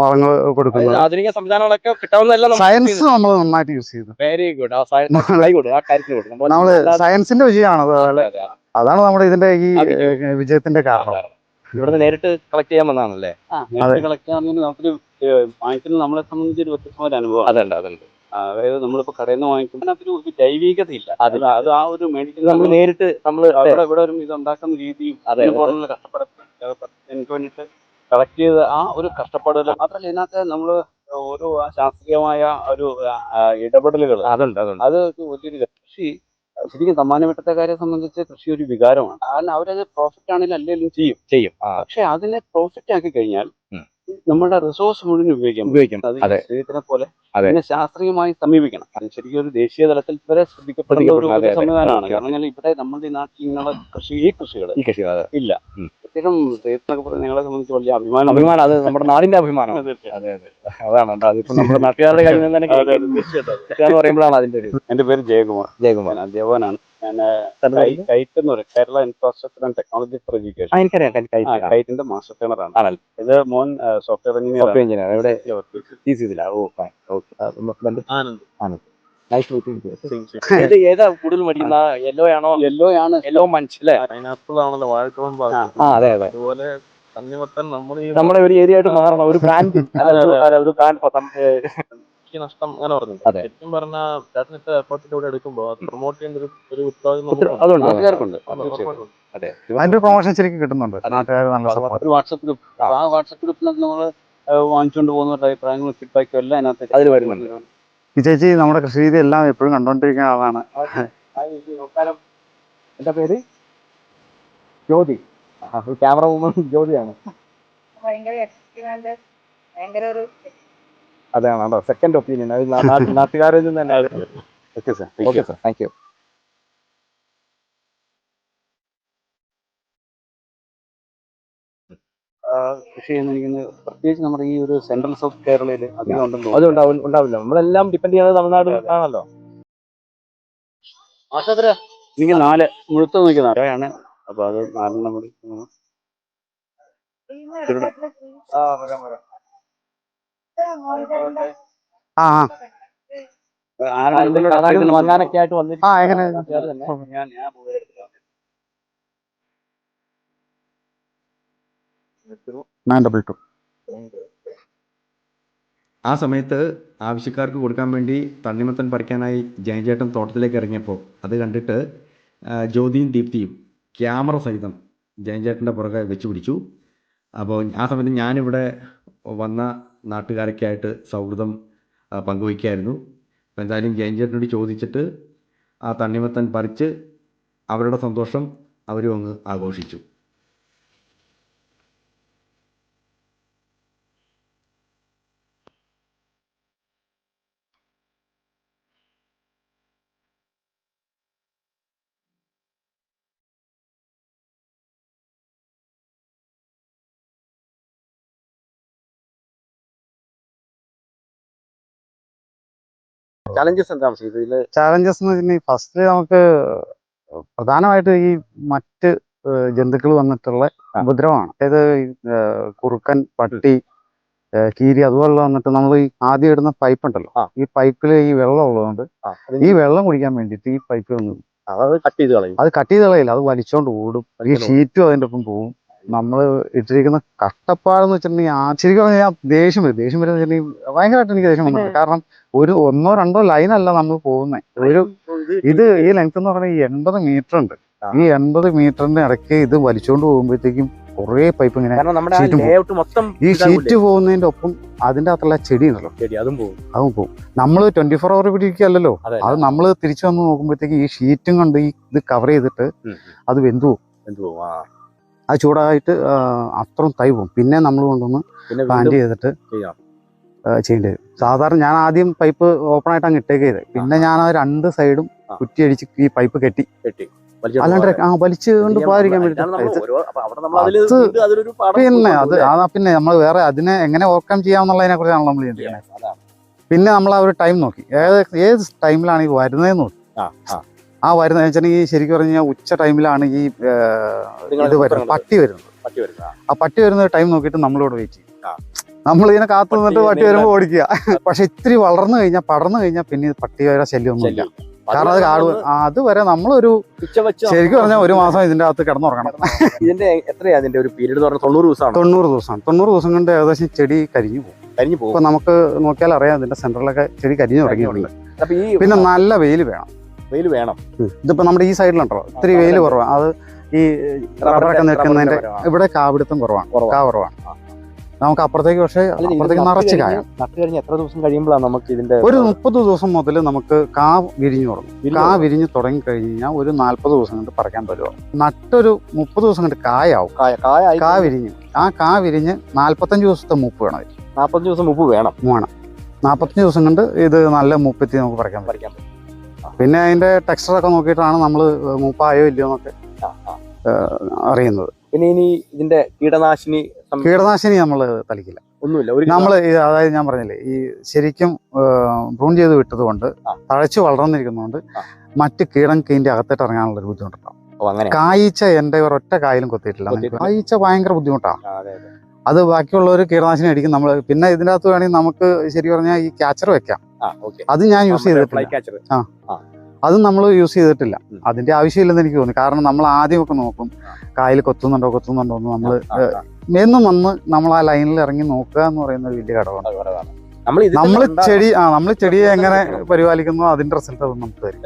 വളങ്ങൾ കൊടുക്കുന്നത്. ആധുനിക സംവിധാനങ്ങളൊക്കെ കിട്ടാവുന്നതല്ല സയൻസ് നമ്മൾ നന്നായിട്ട് യൂസ് ചെയ്തു. വെരി ഗുഡ് ആ സയൻസ് ഗുഡ് ആ കാര്യത്തിൽ good. നമ്മൾ നമ്മൾ സയൻസിന്റെ വിജയമാണ് അത്. അതെ, അതെ, അതെ. അതാണ് നമ്മുടെ ഇതിന്റെ ഈ വിജയത്തിന്റെ കാരണം. ഇവിടെ നേരിട്ട് കളക്ട് ചെയ്യാൻ വന്നാണല്ലേ കളക്ട് ചെയ്യാൻ നമുക്ക് വാങ്ങിക്കുന്നത് നമ്മളെ സംബന്ധിച്ച് ഒരു വ്യത്യസ്തമായ അനുഭവം അതുണ്ട് അതുണ്ട്. അതായത് നമ്മളിപ്പോ കടയിൽ നിന്ന് വാങ്ങിക്കുമ്പോൾ അതിന് ഒരു ജൈവികതയില്ല. അത്. അത് ആ ഒരു മേടിക്കുന്ന നമ്മൾ നേരിട്ട് നമ്മൾ അവിടെ ഇവിടെ ഒരു ഇത് ഉണ്ടാക്കുന്ന രീതിയും അതെ, പുറമെ കഷ്ടപ്പെട എനിക്ക് വേണ്ടിയിട്ട് കളക്ട് ചെയ്ത് ആ ഒരു കഷ്ടപ്പാടുകൾ മാത്രമല്ല ഇതിനകത്ത് നമ്മൾ ഓരോ ശാസ്ത്രീയമായ ഒരു ഇടപെടലുകൾ അതുണ്ട് അതുണ്ട്. അത് വലിയൊരു. കൃഷി ശരിക്കും തമ്മാനവട്ടത്തെക്കാരെ സംബന്ധിച്ച് കൃഷി ഒരു വികാരമാണ്. കാരണം അവരത് പ്രോഫിറ്റ് ആണെങ്കിലും അല്ലെങ്കിലും ചെയ്യും. ചെയ്യും. പക്ഷെ അതിനെ പ്രോഫിറ്റ് ആക്കി കഴിഞ്ഞാൽ. നമ്മുടെ റിസോഴ്സ് മുഴുവൻ ഉപയോഗിക്കാം ഉപയോഗിക്കാം. അതെ. ശരീരത്തിനെ പോലെ അതെ. അതിനെ ശാസ്ത്രീയമായി സമീപിക്കണം. അത് ശരിക്കും ഒരു ദേശീയ തലത്തിൽ വരെ ശ്രദ്ധിക്കപ്പെടുന്ന ഒരു. സംവിധാനമാണ്. കാരണം ഇവിടെ നമ്മുടെ ഈ നാട്ടിൽ ഇങ്ങനെ കൃഷി ഈ കൃഷികൾ ഇല്ല. പ്രത്യേകം എന്നൊക്കെ പറഞ്ഞ ഞങ്ങളെ സംബന്ധിച്ച് വലിയ അഭിമാനം. അഭിമാനം അത് നമ്മുടെ നാടിന്റെ അഭിമാനം. അതെ, അതെ അതെ. അതാണ് അതിപ്പോ നമ്മുടെ നാട്ടുകാരുടെ കാര്യം തന്നെ പറയുമ്പോഴാണ് അതിന്റെ ഒരു എന്റെ പേര് ജയകുമാർ. ജയകുമാർ. അധ്യാപകനാണ്. കൈറ്റ് എന്ന് പറയും. Kerala infrastructure and technology for education എനിക്കറിയാം. കൈറ്റിന്റെ മാസ്റ്റർ ട്രെയിനറാണ് ആണല്ലോ. ഇത് മോൻ സോഫ്റ്റ്വെയർ എഞ്ചിനീയർ സോഫ്റ്റ്വെയർ എഞ്ചിനീയർ ഇവിടെ ടി സി ഇതിലാ ഓ ഫൈൻ ഓക്കെ ആനന്ദ്. ഇത് ഏതാ കൂടുതൽ മേടിക്കുന്ന യെല്ലോ ആണോ? യെല്ലോ ആണ്. യെല്ലോ മഞ്ച് അല്ലേ പൈനാപ്പിൾ ആണല്ലോ. വാഴക്കുളം ഭാഗത്ത്. ആ അതെ അതെ. അതുപോലെ നമ്മുടെ ഒരു ഏരിയ ആയിട്ട് മാറണം. ഒരു ബ്രാൻഡ് ഒരു ബ്രാൻഡ് എനിക്ക് നഷ്ടം അങ്ങനെ പറഞ്ഞു. ശരിക്കും പറഞ്ഞാൽ ചേട്ടൻ ഇത്ര എഫേർട്ടിന്റെ കൂടെ എടുക്കുമ്പോൾ അത് പ്രൊമോട്ട് ചെയ്യുന്ന ഒരു ഉത്തരവാദിത്വം അതിന്റെ പ്രൊമോഷൻ ശരിക്കും കിട്ടുന്നുണ്ട്. WhatsApp group. ആ. വാട്സപ്പ് ഗ്രൂപ്പിൽ നമ്മൾ വാങ്ങിച്ചുകൊണ്ട് പോകുന്നവരുടെ അഭിപ്രായങ്ങളും ഫീഡ്ബാക്കും എല്ലാം അതിനകത്ത് അതിൽ വരുന്നുണ്ട്. ഈ ചേച്ചി നമ്മുടെ കൃഷി രീതി എല്ലാം എപ്പോഴും കണ്ടോണ്ടിരിക്കുന്ന ആളാണ്. എന്താ പേര്? ജ്യോതി. ക്യാമറ വുമൺ ജ്യോതിയാണ്. ഭയങ്കര എക്സ്പീരിയൻസ് ഭയങ്കര ഒരു അതാണ് അതോ സെക്കൻഡ് ഒപ്പീനിയൻ അത് നാട്ടുകാരിൽ നിന്ന് തന്നെ okay sir okay sir thank you കൃഷി ചെയ്യുന്ന എനിക്ക് പ്രത്യേകിച്ച് നമ്മുടെ ഈ ഒരു സെൻട്രൽ സൗത്ത് കേരളയിൽ അധികം ഉണ്ടെന്ന് അത് ഉണ്ടാവും ഉണ്ടാവില്ല. നമ്മളെല്ലാം ഡിപ്പെൻഡ് ചെയ്യുന്നത് തമിഴ്നാട് ആണല്ലോ. എനിക്ക് നാല് മുഴുത്ത നോക്കി ആണ് അപ്പൊ അത് നാലെണ്ണം കൂടി. ആ വരാം ആരെണ്ണം ആ എങ്ങനെ? നയൻ ഡബിൾ ടു ആ സമയത്ത് ആവശ്യക്കാർക്ക് കൊടുക്കാൻ വേണ്ടി തണ്ണിമത്തൻ പറിക്കാനായി ജയചേട്ടൻ തോട്ടത്തിലേക്ക് ഇറങ്ങിയപ്പോൾ അത് കണ്ടിട്ട് ആ, ജ്യോതിയും ദീപ്തിയും ക്യാമറ സഹിതം ജയചേട്ടന്റെ പുറകെ വെച്ച് പിടിച്ചു അപ്പോൾ ആ സമയത്ത് ഞാനിവിടെ വന്ന നാട്ടുകാരൊക്കെ ആയിട്ട് സൗഹൃദം ആ, പങ്കുവയ്ക്കായിരുന്നു. അപ്പോൾ എന്തായാലും ജയഞ്ചേട്ടനോട് ചോദിച്ചിട്ട് ആ തണ്ണിമത്തൻ പറിച്ച് അവരുടെ സന്തോഷം അവരും അങ്ങ് ആഘോഷിച്ചു. ചലഞ്ചസ് എന്താണ് ഇതിൽ ചാലഞ്ചസ് എന്ന് വെച്ചിട്ടുണ്ടെങ്കിൽ ഫസ്റ്റ് നമുക്ക് പ്രധാനമായിട്ട് ഈ മറ്റ് ജന്തുക്കൾ വന്നിട്ടുള്ള. ഉപദ്രവമാണ്. അതായത് കുറുക്കൻ പട്ടി കീരി അതുപോലുള്ള വന്നിട്ട് നമ്മൾ ഈ ആദ്യം ഇടുന്ന പൈപ്പ് ഉണ്ടല്ലോ. ഈ പൈപ്പിൽ ഈ വെള്ളം ഉള്ളതുകൊണ്ട് ഈ വെള്ളം കുടിക്കാൻ വേണ്ടിയിട്ട് ഈ പൈപ്പിൽ അത് കട്ട് ചെയ്ത് കളയും. അത് കട്ട് ചെയ്ത് കളയില്ല. അത് വലിച്ചോണ്ട് ഓടും. ഈ ഷീറ്റും അതിന്റെ ഒപ്പം പോകും. നമ്മൾ ഇട്ടിരിക്കുന്ന കട്ടപ്പാടെന്ന് വെച്ചിട്ടുണ്ടെങ്കിൽ ആ ശരിക്കും പറഞ്ഞാൽ ഞാൻ ദേഷ്യം വരും. ദേഷ്യം വരുന്ന വെച്ചിട്ടുണ്ടെങ്കിൽ ഭയങ്കരമായിട്ട് എനിക്ക് ദേഷ്യം വന്നിട്ടുണ്ട്. കാരണം ഒരു ഒന്നോ രണ്ടോ ലൈനല്ല നമ്മൾ പോകുന്നത് ഒരു ഇത് ഈ ലെങ്ത് എന്ന് പറഞ്ഞാൽ ഈ എൺപത് മീറ്റർ ഉണ്ട്. ഈ എൺപത് മീറ്ററിന്റെ ഇടയ്ക്ക് ഇത് വലിച്ചുകൊണ്ട് പോകുമ്പോഴത്തേക്കും കുറെ പൈപ്പ് ഇങ്ങനെ മൊത്തം ഈ ഷീറ്റ് പോകുന്നതിന്റെ ഒപ്പം അതിന്റെ അകത്തുള്ള ചെടി ഉണ്ടല്ലോ. അതും പോകും. അതും പോകും. നമ്മൾ ട്വന്റി ഫോർ അവർ പിടിക്കുകയല്ലോ അതെ. അത് നമ്മൾ തിരിച്ചു വന്ന് നോക്കുമ്പോഴത്തേക്ക് ഈ ഷീറ്റും കൊണ്ട് ഈ ഇത് കവർ ചെയ്തിട്ട്. അത് വെന്തു പോകും. അത് ചൂടായിട്ട് അത്രയും തൈ പോകും. പിന്നെ നമ്മൾ കൊണ്ടുവന്ന് പ്ലാന്റ് ചെയ്തിട്ട് ചെയ്യേണ്ടി വരും. സാധാരണ ഞാൻ ആദ്യം പൈപ്പ് ഓപ്പൺ ആയിട്ട് അങ്ങ് ഇട്ടേക്ക് ചെയ്ത് പിന്നെ ഞാൻ ആ രണ്ട് സൈഡും. കുറ്റിയടിച്ച് ഈ പൈപ്പ് കെട്ടി. കെട്ടി. അല്ലാണ്ട്. ആ വലിച്ച് കൊണ്ട് പോകാതിരിക്കാൻ പിന്നെ അത് അതാ പിന്നെ നമ്മൾ വേറെ അതിനെ എങ്ങനെ ഓവർകം ചെയ്യാമെന്നുള്ളതിനെ കുറിച്ചാണ് നമ്മൾ ചെയ്യേണ്ടത്. പിന്നെ നമ്മൾ ആ ഒരു ടൈം നോക്കി. ഏത് ഏത് ടൈമിലാണ് ഈ വരുന്നതെന്ന് നോക്കി. ആ, വരുന്ന വെച്ചിട്ടുണ്ടെങ്കിൽ ശരിക്കും പറഞ്ഞു കഴിഞ്ഞാൽ ഉച്ച ടൈമിലാണ് ഈ ഇത് വരുന്നത്. പട്ടി വരുന്നത്. ആ. പട്ടി വരുന്ന ടൈം നോക്കിയിട്ട് നമ്മളോട് വെയിറ്റ് ചെയ്യും. നമ്മൾ ഇതിനെ കാത്തു നിന്നിട്ട് പട്ടി വരുമ്പോൾ ഓടിക്കുക. പക്ഷെ ഇത്തിരി വളർന്നു കഴിഞ്ഞാൽ പടർന്നു കഴിഞ്ഞാൽ പിന്നെ ഇത് പട്ടി വരെ ശല്യമൊന്നുമില്ല ഇല്ല. കാരണം അത് കാട് അതുവരെ നമ്മളൊരു ശരിക്കും പറഞ്ഞാൽ ഒരു മാസം ഇതിന്റെ അകത്ത് കിടന്നുറങ്ങണം ഇതിന്റെ എത്രയാ അതിന്റെ ഒരു പീരീഡ് എന്ന് പറഞ്ഞാൽ തൊണ്ണൂറ് ദിവസമാണ്? തൊണ്ണൂറ് ദിവസമാണ് തൊണ്ണൂറ് ദിവസം കൊണ്ട് ഏകദേശം ചെടി കരിഞ്ഞു പോകും. കരിഞ്ഞു പോകും. നമുക്ക് നോക്കിയാൽ അറിയാം ഇതിന്റെ സെന്ററിലൊക്കെ ചെടി കരിഞ്ഞു തുടങ്ങിയിട്ടുണ്ട്. പിന്നെ നല്ല വെയിൽ വേണം. വെയിൽ വേണം. ഇതിപ്പോ നമ്മുടെ ഈ സൈഡിലുണ്ടോ ഇത്തിരി വെയിൽ കുറവാണ് അത് ഈ റബ്ബറൊക്കെ നിൽക്കുന്നതിന്റെ ഇവിടെ കാപിടുത്തം കുറവാണ്. കാ കുറവാണ് നമുക്ക് അപ്പുറത്തേക്ക് പക്ഷേ അപ്പുറത്തേക്ക് നിറച്ച് കഴിഞ്ഞ് കായ. നട്ട് കഴിഞ്ഞ് എത്ര ദിവസം കഴിയുമ്പോഴാണ് നമുക്ക് ഇതിന്റെ ഒരു മുപ്പത് ദിവസം മുതൽ നമുക്ക് കാ വിരിഞ്ഞു തുടങ്ങും. കാ വിരിഞ്ഞു തുടങ്ങി. കഴിഞ്ഞ് കഴിഞ്ഞാൽ ഒരു നാല്പത് ദിവസം കൊണ്ട് പറിക്കാൻ പറ്റുമോ നട്ടൊരു മുപ്പത് ദിവസം കൊണ്ട് കായാവും. കാ വിരിഞ്ഞു. ആ കാ വിരിഞ്ഞ് നാല്പത്തഞ്ച് ദിവസത്തെ മൂപ്പ് വേണം. നാല്പത്തഞ്ച് നാൽപ്പത്തഞ്ച് ദിവസം മുപ്പ് വേണം. വേണം. നാൽപ്പത്തഞ്ച് ദിവസം കൊണ്ട് ഇത് നല്ല മൂപ്പെത്തി നമുക്ക് പറിക്കാൻ പറ്റും. പിന്നെ അതിന്റെ ടെക്സ്ചർ ഒക്കെ നോക്കിയിട്ടാണ് നമ്മൾ മൂപ്പായോ ഇല്ലയോ എന്നൊക്കെ. അറിയുന്നത് പിന്നെ ഇനി ഇതിന്റെ കീടനാശിനി കീടനാശിനി നമ്മൾ തളിക്കില്ല ഒന്നുമില്ല നമ്മൾ നമ്മൾ അതായത് ഞാൻ പറഞ്ഞില്ലേ ഈ ശരിക്കും പ്രൂൺ ചെയ്ത് വിട്ടത് കൊണ്ട്. തഴച്ചു വളർന്നിരിക്കുന്നതുകൊണ്ട്. മറ്റ് കീടം കീന്റെ അകത്തേട്ട് ഇറങ്ങാനുള്ള ഒരു ബുദ്ധിമുട്ടുണ്ടാവും കായ്ച്ച എന്റെ ഒരൊറ്റ കായലും കൊത്തിയിട്ടില്ല. കായ്ച്ച ഭയങ്കര ബുദ്ധിമുട്ടാണ് അതെ ബാക്കിയുള്ളവർ കീടനാശിനി അടിക്കും നമ്മൾ പിന്നെ ഇതിന്റെ അകത്ത് വേണമെങ്കിൽ നമുക്ക് ശരി പറഞ്ഞാൽ ഈ ക്യാച്ചർ വെക്കാം. അത് ഞാൻ യൂസ് ചെയ്തിട്ടില്ല. ആ. അത് നമ്മൾ യൂസ് ചെയ്തിട്ടില്ല. അതിന്റെ ആവശ്യമില്ലെന്ന് എനിക്ക് തോന്നി കാരണം നമ്മൾ ആദ്യമൊക്കെ നോക്കും കായൽ കൊത്തുന്നുണ്ടോ കൊത്തുന്നുണ്ടോ എന്ന് നമ്മൾ എന്നും വന്ന് നമ്മൾ ആ ലൈനിൽ ഇറങ്ങി നോക്കുക എന്ന് പറയുന്ന ഒരു വലിയ ഘടകമാണ്. നമ്മൾ ചെടി ആ നമ്മൾ ചെടിയെ എങ്ങനെ പരിപാലിക്കുന്നു അതിന്റെ റിസൾട്ട് അത് നമുക്ക് തരും.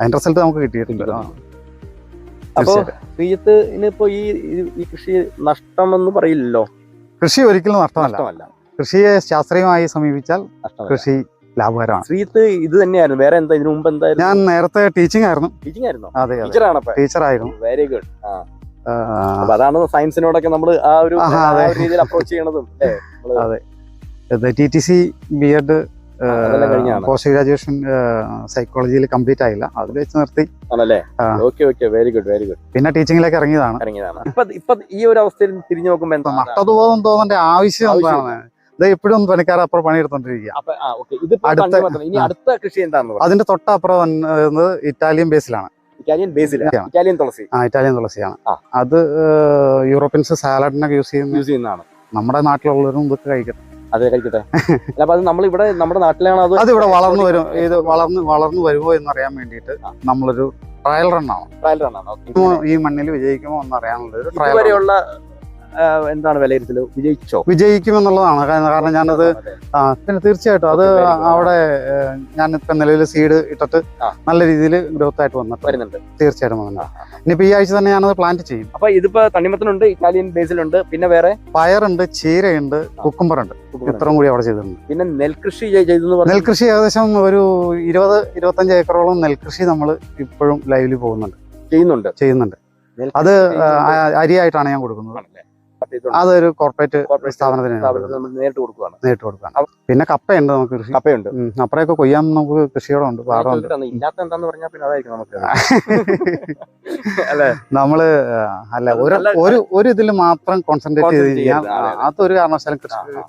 അതിന്റെ റിസൾട്ട് നമുക്ക് കിട്ടിയിട്ടുണ്ട് ആ. അപ്പോ തീർച്ചയായിട്ടും. ശ്രീജിത്ത് ഇനിയിപ്പോ ഈ ഈ- കൃഷി നഷ്ടമെന്ന് പറയില്ലല്ലോ? കൃഷി ഒരിക്കലും നഷ്ടമല്ല. കൃഷിയെ ശാസ്ത്രീയമായി സമീപിച്ചാൽ കൃഷി ലാഭകരമാണ്. ശ്രീജിത്ത് ഇത് തന്നെയായിരുന്നു. വേറെ എന്താ ഇതിനു മുമ്പ് എന്തായിരുന്നു? ഞാൻ നേരത്തെ ടീച്ചിങ് ആയിരുന്നു. ടീച്ചിങ് ആയിരുന്നു? അതെ ടീച്ചറാണ് ടീച്ചർ ആയിരുന്നു. വെരി ഗുഡ് അതാണ് സയൻസിനോടൊക്കെ നമ്മൾ ആ ഒരു രീതിയിൽ അപ്രോച്ച് ചെയ്യണതും അതെ. T T C B Ed post graduation സൈക്കോളജിയിൽ കംപ്ലീറ്റ് ആയില്ല. അതിൽ വെച്ച് നിർത്തി. ആണല്ലേ? ആ. Okay okay very good very good പിന്നെ ടീച്ചിങ്ങിലേക്ക് ഇറങ്ങിയതാണ്. ഇറങ്ങിയതാണ്. ഇപ്പൊ ഇപ്പൊ ഈ ഒരു അവസ്ഥയിൽ തിരിഞ്ഞു നോക്കുമ്പോ എന്താ നഷ്ടബോധം തോന്നേണ്ട ആവശ്യം എന്താണ്? എപ്പോഴും പണിക്കാർ അപ്പുറം പണിയെടുത്തോണ്ടിരിക്കുക അടുത്ത- കൃഷി അതിന്റെ തൊട്ടപ്പുറം ഇറ്റാലിയൻ ബേസിലാണ്. ഇറ്റാലിയൻ ബേസിലാണ് ഇറ്റാലിയൻ. തുളസി. ആ ഇറ്റാലിയൻ തുളസിയാണ്. അത് യൂറോപ്യൻസ് സാലഡിനൊക്കെ യൂസ് ചെയ്യുന്ന യൂസ് ചെയ്യുന്നതാണ്. നമ്മുടെ നാട്ടിലുള്ളവരും ഇതൊക്കെ കഴിക്കട്ടെ. അത് കഴിക്കട്ടെ. അല്ല, അപ്പൊ അത് നമ്മൾ ഇവിടെ നമ്മുടെ നാട്ടിലാണ് അത് അത് ഇവിടെ വളർന്നു വരും. ഇത് വളർന്ന് വളർന്നു വരുമോ എന്നറിയാൻ വേണ്ടിയിട്ട് നമ്മളൊരു ട്രയൽ റണ്ണാണ് ട്രയൽ റണ്ണാണ് ഈ മണ്ണിൽ വിജയിക്കുമോ എന്നറിയാനുള്ള ഒരു ട്രയൽ എന്താണ് വിലയിരുത്തൽ വിജയിച്ചോ? വിജയിക്കും എന്നുള്ളതാണ് കാരണം ഞാനത്. ആ പിന്നെ തീർച്ചയായിട്ടും അത്. അവിടെ ഞാൻ ഇപ്പം നിലവിൽ സീഡ് ഇട്ടിട്ട് നല്ല രീതിയിൽ ഗ്രോത്ത് ആയിട്ട് വന്നിട്ട് വരുന്നുണ്ട്. തീർച്ചയായിട്ടും വന്നിട്ടുണ്ട്. ഇനിയിപ്പോ ഈ ആഴ്ച തന്നെ ഞാനത് പ്ലാന്റ് ചെയ്യും. അപ്പൊ ഇതിപ്പോ തണ്ണിമത്തനുണ്ട് ഇറ്റാലിയൻ ബേസിലുണ്ട് പിന്നെ വേറെ? പയറുണ്ട് ചീരയുണ്ട് കുക്കുമ്പറുണ്ട് ഇത്രയും കൂടി അവിടെ ചെയ്തിട്ടുണ്ട്. പിന്നെ നെൽകൃഷി നെൽകൃഷി ഏകദേശം ഒരു ഇരുപത് ഇരുപത്തഞ്ച് ഏക്കറോളം നെൽകൃഷി നമ്മൾ ഇപ്പോഴും ലൈവിൽ പോകുന്നുണ്ട്. ചെയ്യുന്നുണ്ട്. ചെയ്യുന്നുണ്ട്. അത്. അരിയായിട്ടാണ് ഞാൻ കൊടുക്കുന്നത്. അതൊരു കോർപ്പറേറ്റ് സ്ഥാപനത്തിന് നേരിട്ട് കൊടുക്കുകയാണ്. നേരിട്ട് പിന്നെ കപ്പയുണ്ട് നമുക്ക് കൃഷി. കപ്പയുണ്ട്. അപ്പറയൊക്കെ കൊയ്യാൻ നമുക്ക് കൃഷിയോടുണ്ട് പാടമുണ്ട്. ഇല്ലാത്ത എന്താന്ന് പറഞ്ഞാൽ പിന്നെ അതായിരിക്കും നമുക്ക്. അല്ലെ? നമ്മൾ അല്ല ഒരു ഒരു ഒരു ഇതിൽ മാത്രം കോൺസെൻട്രേറ്റ് ചെയ്ത് കഴിഞ്ഞാൽ. അതെ, അതെ. അതൊരു കാരണവശാലും.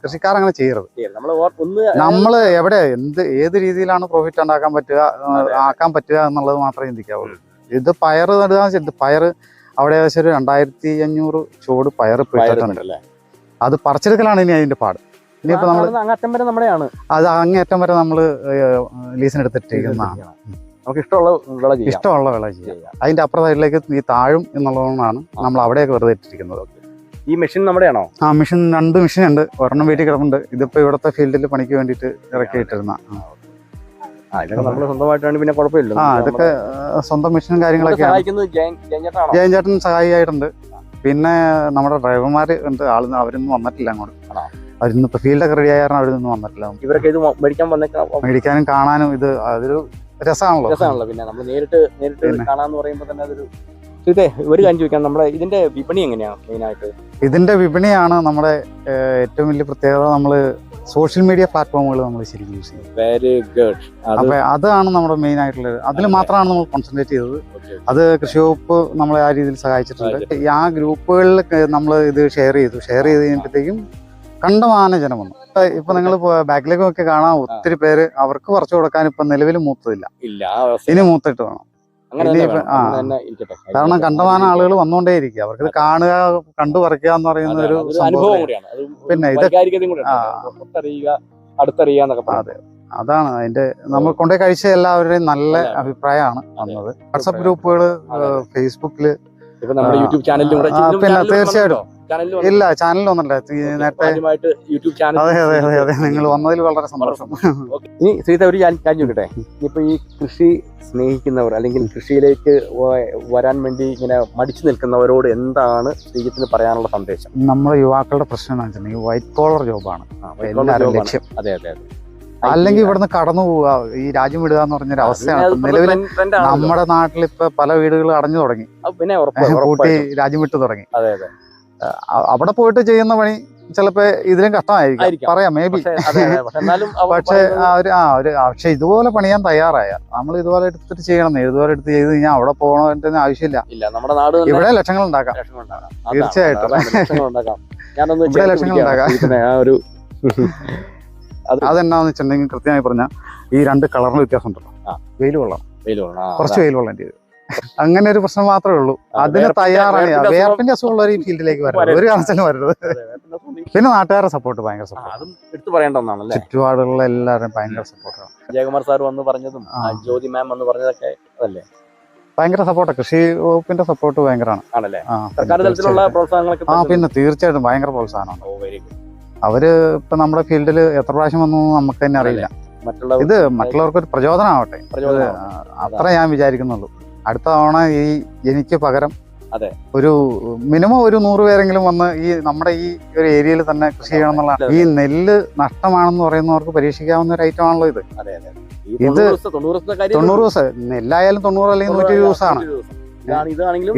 കൃഷിക്കാർ അങ്ങനെ ചെയ്യരുത്. നമ്മൾ എവിടെ എന്ത് ഏത് രീതിയിലാണ് പ്രോഫിറ്റ് ഉണ്ടാക്കാൻ പറ്റുക. ആക്കാൻ പറ്റുക എന്നുള്ളത് മാത്രമേ ചിന്തിക്കാവുള്ളൂ. ഇത് പയർ നടുക പയർ അവിടെ ഏകദേശം ഒരു രണ്ടായിരത്തി അഞ്ഞൂറ് ചുവട് പയർ പിടിച്ചിട്ടുണ്ട് അല്ലേ? അത് പറിച്ചെടുക്കലാണ് ഇനി അതിന്റെ പാട്. ഇനിയിപ്പോ നമ്മൾ നമ്മുടെയാണ്. അത് അങ്ങേറ്റം വരെ നമ്മൾ ലീസിനെടുത്തിട്ടിരിക്കുന്നതാണ്. നമുക്ക് ഇഷ്ടമുള്ള വിള ചെയ്യാം. ഇഷ്ടമുള്ള വിള ചെയ്യാം. അതിന്റെ അപ്പുറ സൈഡിലേക്ക് ഈ താഴും എന്നുള്ളതുകൊണ്ടാണ് നമ്മൾ അവിടെയൊക്കെ വെറുതെ ഇട്ടിരിക്കുന്നത്. ഈ മെഷീൻ നമ്മുടെയാണോ? ആ മെഷീൻ രണ്ട് മെഷീൻ ഉണ്ട്. ഒരെണ്ണം വീട്ടിൽ കിടപ്പുണ്ട്. ഇതിപ്പോ ഇവിടുത്തെ ഫീൽഡിൽ പണിക്ക് വേണ്ടിയിട്ട് ഇറക്കി ഇട്ടിരുന്ന ആ. ആ ഇതൊക്കെ നമ്മൾ സ്വന്തമായിട്ടാണ് പിന്നെ കുഴപ്പമില്ല. ആ ഇതൊക്കെ സ്വന്തം മെഷീനും കാര്യങ്ങളൊക്കെ ജയൻ ചേട്ടൻ സഹായിയായിട്ടുണ്ട്. പിന്നെ നമ്മുടെ ഡ്രൈവർമാര് ഉണ്ട്. ആൾ അവരൊന്നും വന്നിട്ടില്ല അങ്ങോട്ട്? അവരിന്ന് ഫീൽഡൊക്കെ റെഡി ആയ കാരണം അവരൊന്നും വന്നിട്ടില്ല. ഇവരൊക്കെ ഇത് മേടിക്കാൻ വന്നേക്കാം മേടിക്കാനും കാണാനും ഇത് അതൊരു രസമാണല്ലോ രസമാണല്ലോ പിന്നെ. നമ്മൾ നേരിട്ട് നേരിട്ട് കാണാന്ന് പറയുമ്പോൾ തന്നെ അതൊരു ഇതേ ഒരു കാര്യം ചോദിക്കാം. നമ്മുടെ ഇതിന്റെ വിപണി എങ്ങനെയാണ് മെയിനായിട്ട്? ഇതിന്റെ വിപണിയാണ് നമ്മുടെ ഏറ്റവും വലിയ പ്രത്യേകത നമ്മൾ സോഷ്യൽ മീഡിയ പ്ലാറ്റ്ഫോമുകൾ നമ്മൾ ശരിക്കും യൂസ് ചെയ്യും വെരി ഗുഡ് അപ്പൊ അതാണ് നമ്മുടെ മെയിൻ ആയിട്ടുള്ളത് അതിൽ മാത്രമാണ് നമ്മൾ കോൺസെൻട്രേറ്റ് ചെയ്തത്. അത് കൃഷി വകുപ്പ് നമ്മളെ ആ രീതിയിൽ സഹായിച്ചിട്ടുണ്ട്. ഈ ആ ഗ്രൂപ്പുകളിൽ നമ്മൾ ഇത് ഷെയർ ചെയ്തു. ഷെയർ ചെയ്ത് കഴിഞ്ഞപ്പോഴത്തേക്കും കണ്ടമാന ജനം വന്നു. ഇപ്പൊ നിങ്ങൾ ബാക്കിലേക്കൊക്കെ കാണാൻ ഒത്തിരി പേര് അവർക്ക് പറിച്ചു കൊടുക്കാൻ ഇപ്പൊ നിലവിൽ മൂത്തതില്ല. ഇനി മൂത്തിട്ട് വേണം. കാരണം കണ്ടമാനം ആളുകൾ വന്നുകൊണ്ടേ ഇരിക്കുക. അവർക്ക് കാണുക കണ്ടു പറിക്കുക എന്ന് പറയുന്ന ഒരു അനുഭവം കൂടിയാണ്. പിന്നെ ഇത് അടുത്തറിയുക എന്നൊക്കെ പറഞ്ഞു അതാണ് അതിന്റെ നമ്മൾ കൊണ്ടേ കഴിച്ച എല്ലാവരുടെയും നല്ല അഭിപ്രായമാണ് വന്നത്. വാട്സപ്പ് ഗ്രൂപ്പുകൾ ഫേസ്ബുക്കിൽ ആ, പിന്നെ തീർച്ചയായിട്ടും. ഇല്ല ചാനലിൽ നേരത്തെ യൂട്യൂബ് ചാനൽ അതെ അതെ അതെ അതെ. നിങ്ങൾ വന്നതിൽ വളരെ സന്തോഷം. ഇനി ശ്രീത ഒരു കാര്യം ചോദിക്കട്ടെ? ഇനിയിപ്പോ ഈ കൃഷി സ്നേഹിക്കുന്നവർ അല്ലെങ്കിൽ കൃഷിയിലേക്ക് വരാൻ വേണ്ടി ഇങ്ങനെ മടിച്ചു നിൽക്കുന്നവരോട് എന്താണ് ശ്രീജിത്തിന് പറയാനുള്ള സന്ദേശം? നമ്മുടെ യുവാക്കളുടെ പ്രശ്നം എന്ന് വെച്ചിട്ടുണ്ടെങ്കിൽ വൈറ്റ് കോളർ ജോബാണ്. ലക്ഷ്യം. അതെ അതെ അതെ. അല്ലെങ്കിൽ ഇവിടുന്ന് കടന്നു പോവുക. ഈ രാജ്യം വിടുക എന്ന് പറഞ്ഞൊരു അവസ്ഥയാണ്. നിലവിൽ നമ്മുടെ നാട്ടിൽ ഇപ്പൊ പല വീടുകളും അടഞ്ഞു തുടങ്ങി. പിന്നെ. രാജ്യം വിട്ടു തുടങ്ങി. അവിടെ പോയിട്ട് ചെയ്യുന്ന പണി ചിലപ്പോ ഇതിലും കഷ്ടമായിരിക്കും. പറയാം മേ ബി പക്ഷേ ഒരു ആ ഒരു പക്ഷെ ഇതുപോലെ പണിയാൻ തയ്യാറായ നമ്മൾ ഇതുപോലെ എടുത്തിട്ട് ചെയ്യണം ഇതുപോലെ എടുത്ത് ചെയ്ത് കഴിഞ്ഞാൽ അവിടെ പോകണതിന്റെ ആവശ്യമില്ല നമ്മുടെ നാട് ഇവിടെ ലക്ഷങ്ങൾ ഉണ്ടാക്കാം തീർച്ചയായിട്ടും. ഇവിടെ ലക്ഷങ്ങൾ. ഉണ്ടാക്കാം. അതെന്നാന്ന് വെച്ചിട്ടുണ്ടെങ്കിൽ കൃത്യമായി പറഞ്ഞാൽ ഈ രണ്ട് കളറിന് വ്യത്യാസം ഉണ്ടല്ലോ. വെയിൽ വെള്ളം. കുറച്ച്. വെയിൽ കൊള്ളേണ്ടി വരും അങ്ങനെ ഒരു പ്രശ്നം മാത്രമേ ഉള്ളൂ. അതിന് തയ്യാറാണ് വേർപ്പിന്റെ അസുഖമുള്ള ഒരു ഫീൽഡിലേക്ക് വരരുത്. ഒരു. കാരണത്തിലും വരരുത്. പിന്നെ നാട്ടുകാരുടെ സപ്പോർട്ട് ഭയങ്കര സപ്പോർട്ട് എടുത്തു പറയേണ്ട ഒന്നാണല്ലേ? ചുറ്റുപാടുള്ള എല്ലാവരും ഭയങ്കര സപ്പോർട്ടാണ് ജയകുമാർ സാർ വന്ന് പറഞ്ഞതും ജ്യോതി മാം വന്ന് പറഞ്ഞതൊക്കെ അതല്ലേ? ഭയങ്കര സപ്പോർട്ട് കൃഷി വകുപ്പിന്റെ സപ്പോർട്ട് ഭയങ്കരമാണ്. ആണല്ലേ? ആ സർക്കാർ തലത്തിലുള്ള. പ്രോത്സാഹനങ്ങളൊക്കെ ആ പിന്നെ തീർച്ചയായിട്ടും ഭയങ്കര പ്രോത്സാഹനമാണ്. അവർ ഇപ്പൊ നമ്മുടെ ഫീൽഡിൽ എത്ര പ്രാവശ്യം വന്നു നമുക്ക് തന്നെ അറിയില്ല. ഇത് മറ്റുള്ളവർക്ക് ഒരു പ്രചോദനമാവട്ടെ. പ്രചോദനം അത്ര ഞാൻ വിചാരിക്കുന്നുള്ളൂ. അടുത്ത തവണ ഈ എനിക്ക് പകരം അതെ. ഒരു മിനിമം ഒരു നൂറ് പേരെങ്കിലും വന്ന് ഈ നമ്മുടെ ഈ ഒരു ഏരിയയിൽ തന്നെ കൃഷി ചെയ്യണം എന്നുള്ള ഈ നെല്ല് നഷ്ടമാണെന്ന് പറയുന്നവർക്ക് പരീക്ഷിക്കാവുന്ന ഒരു ഐറ്റം ആണല്ലോ ഇത്. ഇത് തൊണ്ണൂറ് ദിവസം നെല്ലായാലും തൊണ്ണൂറ് അല്ലെങ്കിൽ നൂറ്റി ഇരുപത് ദിവസമാണ്.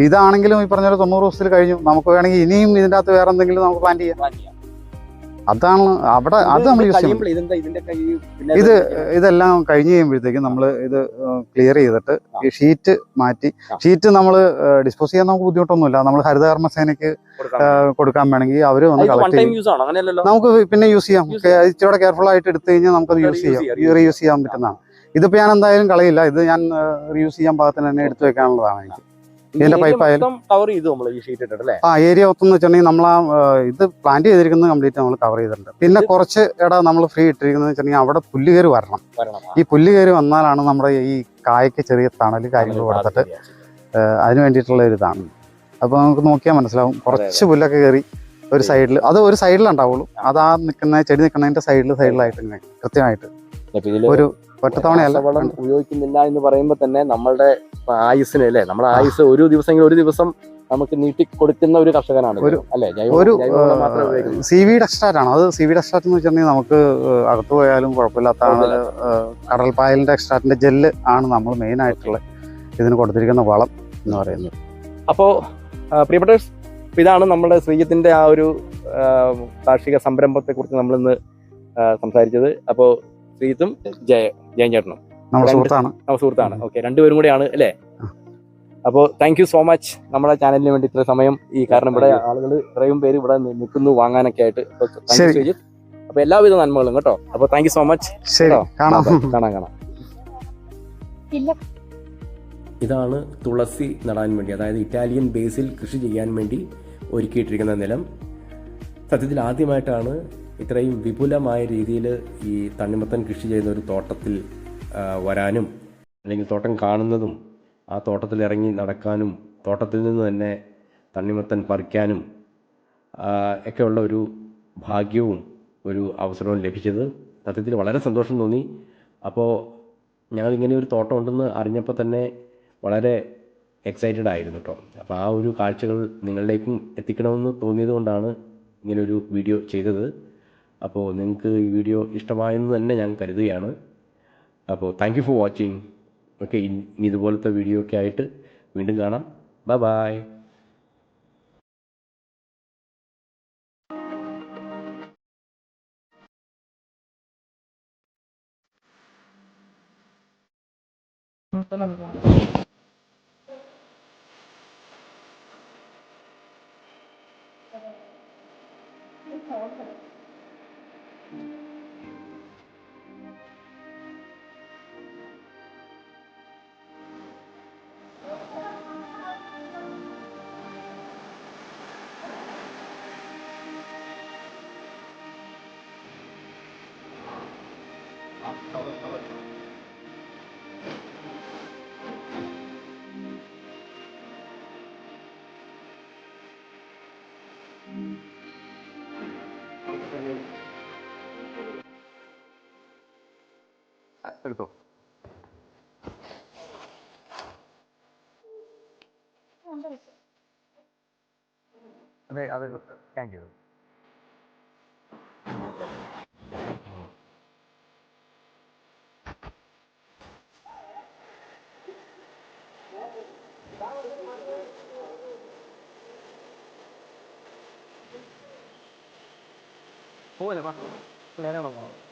ഇതാണെങ്കിലും ഈ പറഞ്ഞ തൊണ്ണൂറ് ദിവസത്തിൽ കഴിഞ്ഞു. നമുക്ക് വേണമെങ്കിൽ ഇനിയും ഇതിന്റെ അകത്ത് വേറെ എന്തെങ്കിലും നമുക്ക് പ്ലാൻ ചെയ്യാം. അതാണ് അവിടെ അത് നമ്മൾ യൂസ് ചെയ്യും ഇത് ഇതെല്ലാം കഴിഞ്ഞ് കഴിയുമ്പോഴത്തേക്കും നമ്മൾ ഇത് ക്ലിയർ ചെയ്തിട്ട് ഈ ഷീറ്റ് മാറ്റി ഷീറ്റ് നമ്മൾ ഡിസ്പോസ് ചെയ്യാൻ നമുക്ക് ബുദ്ധിമുട്ടൊന്നുമില്ല. നമ്മൾ ഹരിതകർമ്മ സേനയ്ക്ക് കൊടുക്കാൻ വേണമെങ്കിൽ അവർ വന്ന് കളക്ട് ചെയ്യും. നമുക്ക് പിന്നെ യൂസ് ചെയ്യാം. ഇച്ചിരി കെയർഫുൾ ആയിട്ട് എടുത്തു കഴിഞ്ഞാൽ നമുക്കത് നമുക്ക് യൂസ് ചെയ്യാം. ചെയ്യാം, റീയൂസ് ചെയ്യാൻ പറ്റുന്നതാണ്. ഇതിപ്പോ ഞാൻ എന്തായാലും കളയില്ല. ഇത് ഞാൻ റീയൂസ് ചെയ്യാൻ പാകത്തിന് തന്നെ എടുത്തു വെക്കാനുള്ളതാണ് എനിക്ക്. ഇതിന്റെ പൈപ്പ് ആയാലും- കവർ ചെയ്തു നമ്മൾ ഈ ഷീറ്റ് ആ ഏരിയ ഒത്തെന്ന് വെച്ചിട്ടുണ്ടെങ്കിൽ നമ്മൾ ആ ഇത് പ്ലാന്റ് ചെയ്തിരിക്കുന്നത് കംപ്ലീറ്റ് നമ്മൾ കവർ ചെയ്തിട്ടുണ്ട്. പിന്നെ കുറച്ച് ഇടം നമ്മൾ ഫ്രീ ഇട്ടിരിക്കുന്നത് വെച്ചിട്ടുണ്ടെങ്കിൽ അവിടെ പുല്ല് കയറി വരണം. ഈ പുല്ല് കയറി വന്നാലാണ് നമ്മുടെ ഈ കായ്ക്ക് ചെറിയ തണൽ കാര്യങ്ങൾ കൊടുത്തിട്ട്. അതിന് വേണ്ടിയിട്ടുള്ള ഒരു ഇതാണ്. അപ്പോൾ നമുക്ക് നോക്കിയാൽ മനസ്സിലാവും. കുറച്ച് പുല്ലൊക്കെ കയറി ഒരു സൈഡിൽ അത് ഒരു സൈഡിലുണ്ടാവുള്ളൂ അത് ആ നിൽക്കുന്ന ചെടി നിൽക്കുന്നതിന്റെ സൈഡിൽ സൈഡിലായിട്ട് ഇങ്ങനെ കൃത്യമായിട്ട് ഒരു ഒറ്റത്തവണയല്ല ഉപയോഗിക്കുന്നില്ല എന്ന് പറയുമ്പോൾ തന്നെ നമ്മളുടെ ആയുസിന് അല്ലേ? നമ്മുടെ ആയുസ് ഒരു ദിവസം ഒരു ദിവസം നമുക്ക് നീട്ടി കൊടുക്കുന്ന ഒരു കർഷകനാണ് ഒരു- അല്ലേ? ഒരു. സി വി എക്സ്ട്രാക്റ്റ് ആണ് അത് സി വി എക്സ്ട്രാറ്റ് എന്ന് വെച്ചിട്ടുണ്ടെങ്കിൽ നമുക്ക് അകത്ത് പോയാലും കുഴപ്പമില്ലാത്തതാണ് കടൽപ്പായലിന്റെ എക്സ്ട്രാറ്റിന്റെ ജെല്ല് ആണ് നമ്മൾ മെയിൻ ആയിട്ടുള്ള ഇതിന് കൊടുത്തിരിക്കുന്ന വളം എന്ന് പറയുന്നത്. അപ്പോ പ്രിയപ്പെട്ട ഇതാണ് നമ്മുടെ ശ്രീജിത്തിന്റെ ആ ഒരു കാർഷിക സംരംഭത്തെ കുറിച്ച് നമ്മളിന്ന് ഇന്ന് സംസാരിച്ചത്. അപ്പോൾ ശ്രീജിത്തും ജയ ജയൻ ചേട്ടനും നമ്മുടെ സുഹൃത്താണ്. നമ്മുടെ സുഹൃത്താണ്. ഓക്കെ രണ്ടുപേരും കൂടെയാണ് അല്ലേ? അപ്പോൾ താങ്ക് യു സോ മച്ച് നമ്മുടെ ചാനലിന് വേണ്ടി ഇത്ര സമയം ഈ കാരണം ഇവിടെ ആളുകൾ ഇത്രയും പേര് ഇവിടെ നിൽക്കുന്നു വാങ്ങാനൊക്കെ ആയിട്ട്. അപ്പൊ എല്ലാവിധ നന്മകളും കേട്ടോ. അപ്പൊ താങ്ക് യു സോ മച്ച് ശരി കാണാം. കാണാം കാണാം. ഇല്ല. ഇതാണ് തുളസി നടാൻ വേണ്ടി അതായത് ഇറ്റാലിയൻ ബേസിൽ കൃഷി ചെയ്യാൻ വേണ്ടി ഒരുക്കിയിട്ടിരിക്കുന്ന നിലം. സത്യത്തിൽ ആദ്യമായിട്ടാണ് ഇത്രയും വിപുലമായ രീതിയിൽ ഈ തണ്ണിമത്തൻ കൃഷി ചെയ്യുന്ന ഒരു തോട്ടത്തിൽ വരാനും അല്ലെങ്കിൽ തോട്ടം കാണുന്നതും ആ തോട്ടത്തിൽ ഇറങ്ങി നടക്കാനും തോട്ടത്തിൽ നിന്ന് തന്നെ തണ്ണിമത്തൻ പറിക്കാനും ഒക്കെയുള്ള ഒരു ഭാഗ്യവും ഒരു അവസരവും ലഭിച്ചത് സത്യത്തിൽ വളരെ സന്തോഷം തോന്നി. അപ്പോൾ ഞങ്ങൾ ഇങ്ങനെ ഒരു തോട്ടം ഉണ്ടെന്ന് അറിഞ്ഞപ്പോൾ തന്നെ വളരെ എക്സൈറ്റഡ് ആയിരുന്നു കേട്ടോ. അപ്പോൾ ആ ഒരു കാഴ്ചകൾ നിങ്ങളിലേക്കും എത്തിക്കണമെന്ന് തോന്നിയത് കൊണ്ടാണ് ഇങ്ങനൊരു വീഡിയോ ചെയ്തത്. അപ്പോൾ നിങ്ങൾക്ക് ഈ വീഡിയോ ഇഷ്ടമായെന്ന് തന്നെ ഞാൻ കരുതുകയാണ്. അപ്പോൾ thank you for watching okay ഇനി ഇതുപോലത്തെ വീഡിയോ ഒക്കെ ആയിട്ട് വീണ്ടും കാണാം. ബൈ ബൈ എടുത്തോ അതെ അത് താങ്ക് യു പോലെ നേരെ നോക്കാം